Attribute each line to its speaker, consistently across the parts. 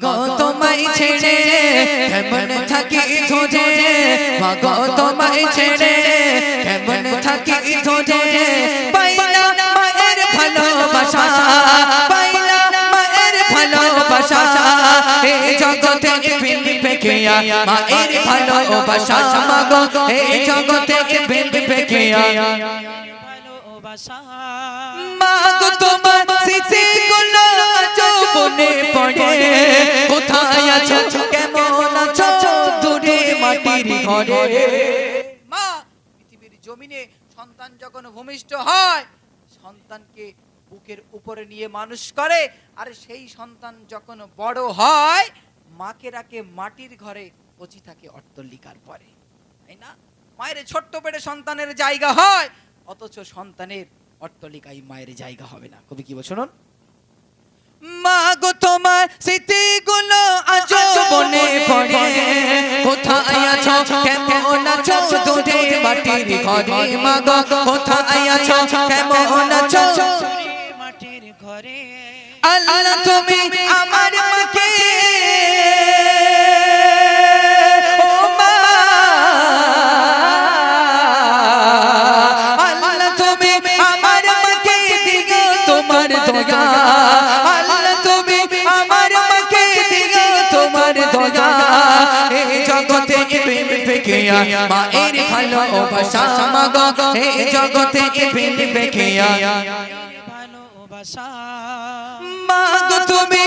Speaker 1: গো তোমায় ছেড়ে কেমন থাকি ধোজে? গো তোমায় ছেড়ে কেমন থাকি ধোজে? পাইলা মায়ের ভালোবাসা পাইলা মায়ের ভালোবাসা এই জগতে বিন পেকিয়া মায়ের ভালোবাসা মাগো এই জগতে বিন পেকিয়া
Speaker 2: ভালোবাসা।
Speaker 1: মাগো তোমারগুলো যৌবনে পড়ে। কোথায় আছো? কেমন আছো? দূরে মাটির ঘরে।
Speaker 3: মা, পৃথিবীর জমিনে সন্তান যখন ভূমিষ্ঠ হয়, সন্তানকে বুকের উপরে নিয়ে মানুষ করে, আর সেই সন্তান যখন বড় হয়, মাকে রাখে মাটির ঘরে, কচি থাকে অট্টলিকার পরে। তাই না? মায়ের ছোট্ট পেটে সন্তানের জায়গা হয়, অথচ সন্তানের অট্টলিকায় মায়ের জায়গা হবে না। কবি কি বল শুনুন
Speaker 1: মাগো তোমার স্মৃতি গুলো যৌবনে পড়ে। কোথায় আছো? কেমন আছো? দূরে মাটির ঘরে। মাগো কোথায় আছো? কেমন আছো?
Speaker 2: মাটির ঘরে।
Speaker 1: আল্লাহ তুমি আমার মাকে। ও মা। আল্লাহ তুমি আমার মাকে তোমার দয়া। পেকিয়া মায়ের ভালোবাসা মাগো এই জগতে পেকিয়া
Speaker 2: ভালোবাসা
Speaker 1: মাগো তুমি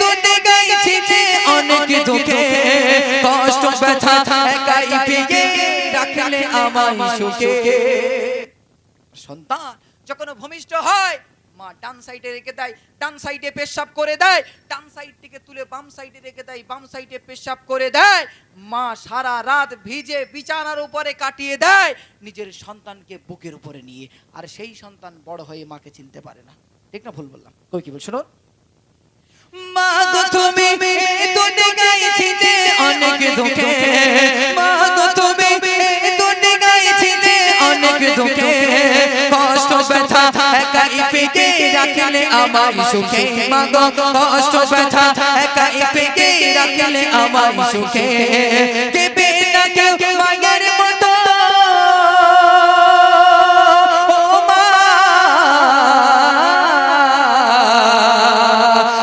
Speaker 1: তোতে গাইছিলে অনেক দুঃখে। কষ্ট ব্যথা একাই পেয়ে রাখলে আমায় সুখে।
Speaker 3: সন্তান যখন ভূমিষ্ঠ হয় মা ডান সাইডে রেখে দেয় ডান সাইডে পেশাব করে দেয় ডান সাইড থেকে তুলে বাম সাইডে রেখে দেয় বাম সাইডে পেশাব করে দেয়। মা সারা রাত ভিজে বিছানার উপরে কাটিয়ে দেয় নিজের সন্তানকে বুকের উপরে নিয়ে। আর সেই সন্তান বড় হয়ে মাকে চিনতে পারে না। ঠিক না ভুল বললাম? কই কি বল শুনুন
Speaker 1: মাগো তুমি তোতে গাইছিলে অনেক দুঃখে রাখলে আমায় সুখে মাগো কষ্ট ব্যথা একাই পেয়ে রাখলে আমায় সুখে দেবে না কেউ মায়ের মতো ও মা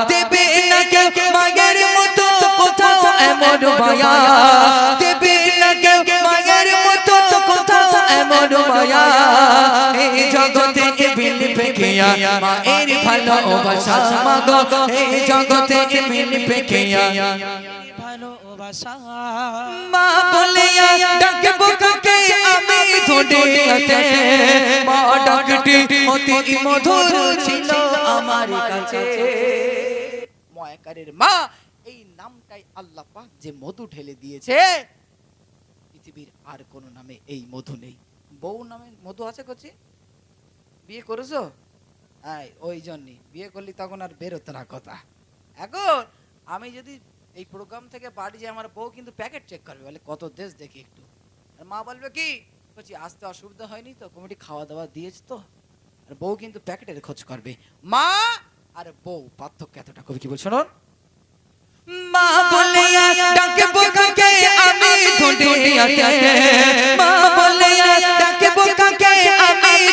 Speaker 1: দেবে না কেউ মায়ের মতো কোথাও এমন মায়া দেবে না কেউ মায়ের মতো কোথাও এমন মায়া এই জগতে বিল পেকিয়া মায়ের ভালোবাসা মাগো এই জগতে বিল পেকিয়া মা বলিয়া আমি মা ডাকটি অতি মধুর ছিল আমার কাছে।
Speaker 3: ময়াকারের মা, এই নামটাই আল্লাহ পাক যে মধু ঢেলে দিয়েছে। পৃথিবীর আর কোন নামে এই মধু নেই। বউ নামে মধু আছে করছি বিয়ে করেছ? ওই বিয়ে করলি তখন আর বেরোতো না কথা। এখন আমি যদি এই প্রোগ্রাম থেকে বাড়ি যে আমার বউ কিন্তু প্যাকেট চেক করবে। বলে, কত দেশ দেখি একটু। আর মা বলবে, কি? বলছি আসতে অসুবিধা হয়নি তো কমিটি খাওয়া দাওয়া দিয়েছে তো। আর বউ কিন্তু প্যাকেটের খোঁজ করবে। মা আর বউ, পার্থক্য এতটা কবি কি বল শুনুন।
Speaker 1: মা বলিয়া ডাকবো কাকে? আমি মা কাকে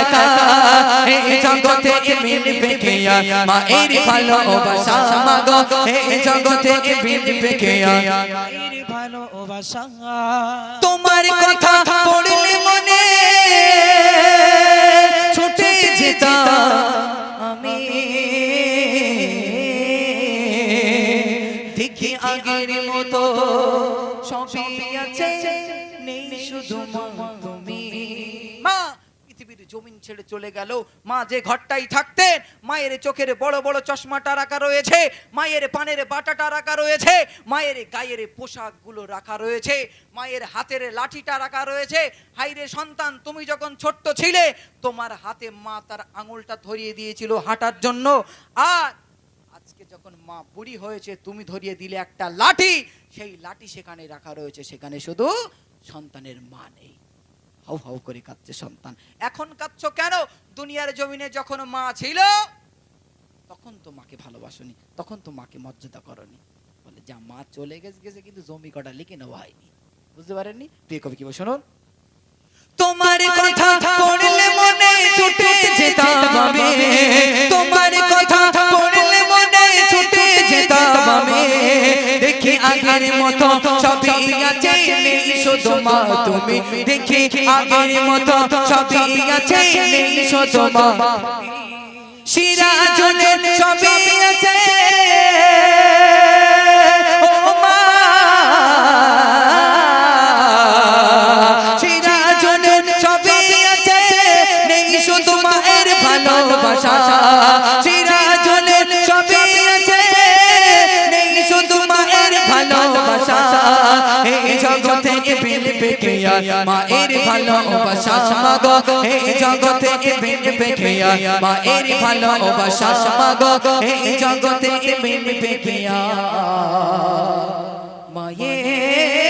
Speaker 1: একা একা এই জগতে মিলবে কেয়া মায়ের ভালোবাসা মাগো। এই জগতে মিলবে কেয়া
Speaker 2: ভালোবাসা।
Speaker 1: তোমার কথা পড়লে মনে ছুটে যেতাম। আমি দেখি আগের মতো সবই আছে নেই শুধু মা
Speaker 3: জমিন ছেড়ে চলে গেল। মা যে ঘরটাই থাকতেন, মায়ের চোখের বড় বড় চশমাটা রাখা রয়েছে, মায়ের পানের বাটাটা রাখা রয়েছে, মায়ের গায়ের পোশাকগুলো রাখা রয়েছে, মায়ের হাতের লাঠিটা রাখা রয়েছে। হাইরে সন্তান, তুমি যখন ছোট্ট ছিলে, তোমার হাতে মা তার আঙুলটা ধরিয়ে দিয়েছিল হাঁটার জন্য। আর আজকে যখন মা বুড়ি হয়েছে, তুমি ধরিয়ে দিলে একটা লাঠি, সেই লাঠি সেখানে রাখা রয়েছে, সেখানে শুধু সন্তানের মা নেই। হাউ হাউ করে কাঁদছে সন্তান। এখন কাঁদছো কেন? দুনিয়ার জমিনে যখন মা ছিল তখন তো মাকে ভালোবাসনি তখন তো মাকে মর্যাদা করনি। বলে যা মা চলে গেছে গেছে কিন্তু জমি কটা লিখে নেওয়া হয়নি। বুঝতে পারেননি? প্রিয় কবি কি শুনুন।
Speaker 1: তোমার কথা পড়লে মনে ছুটে যেতাম আমি। তোমার কথা পড়লে মনে ছুটে যেতাম আমি। দেখি আগের মতো নেই শুধু মা তুমি দেখি আগের মতো সবই আছে নেই তোমা সিরাজনের সবই আছে। বিল পেকিয়া মায়ের ভালোবাসা মাগো এই জগতে বিল পেকিয়া মায়ের ভালোবাসা মাগো এই জগতে বিল পেকিয়া। মায়ের